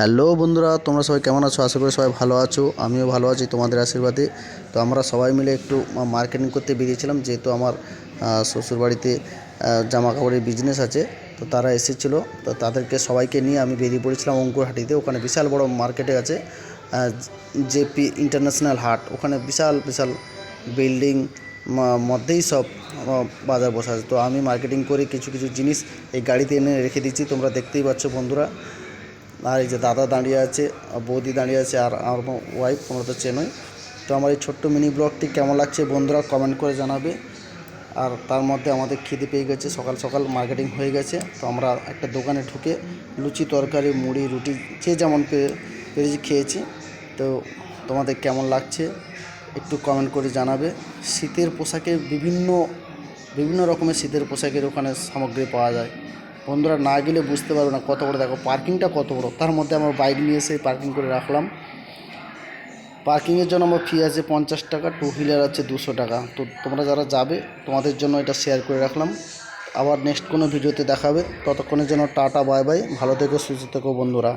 Hello বন্ধুরা, তোমরা সবাই কেমন আছো? আশা করি সবাই ভালো আছো। আমিও ভালো আছি তোমাদের আশীর্বাদে। তো আমরা সবাই মিলে একটু মার্কেটিং করতে বেরিয়েছিলাম যেহেতু আমার শ্বশুরবাড়িতে জামা কাপড়ের বিজনেস আছে, তো তারা এসেছিল। তো তাদেরকে সবাইকে নিয়ে আমি বেরিয়ে পড়েছিলাম অঙ্কুরহাটিতে। ওখানে বিশাল বড় মার্কেটে আছে জেপি ইন্টারন্যাশনাল হাট। ওখানে বিশাল বিশাল বিল্ডিং মধ্যেই সব বাজার বসা আছে। তো আমি মার্কেটিং করে কিছু কিছু জিনিস এই গাড়িতে এনে রেখে দিচ্ছি। তোমরা দেখতেই পাচ্ছ বন্ধুরা। আর এই যে দাদা দাঁড়িয়ে আছে বৌদি দাঁড়িয়ে আছে, আর আমার ওয়াইফ তোমরা তো চেনোই। তো আমার এই ছোট্ট মিনি ব্লগটি কেমন লাগছে বন্ধুরা কমেন্ট করে জানাবে। আর তার মধ্যে আমাদের খিদে পেয়ে গেছে, সকাল সকাল মার্কেটিং হয়ে গেছে। তো আমরা একটা দোকানে ঢুকে লুচি, তরকারি, মুড়ি, রুটি, যে যেমন পেরেছি খেয়েছি। তো তোমাদের কেমন লাগছে একটু কমেন্ট করে জানাবে। শীতের পোশাকে বিভিন্ন বিভিন্ন রকমের শীতের পোশাকের ওখানে সামগ্রী পাওয়া যায়। বন্ধুরা না গেলে বুঝতে পারবে না কত বড়, দেখো পার্কিংটা কত বড়। তার মধ্যে আমার বাইক নিয়ে এসে পার্কিং করে রাখলাম। পার্কিংয়ের জন্য আমার ফি আছে পঞ্চাশ টাকা টু হুইলার আছে দুশো টাকা। তো তোমরা যারা যাবে, তোমাদের জন্য এটা শেয়ার করে রাখলাম। আবার নেক্সট কোনো ভিডিওতে দেখাবে। ততক্ষণের জন্য টাটা বাই বাই ভালো থেকো, সুস্থ থেকো বন্ধুরা।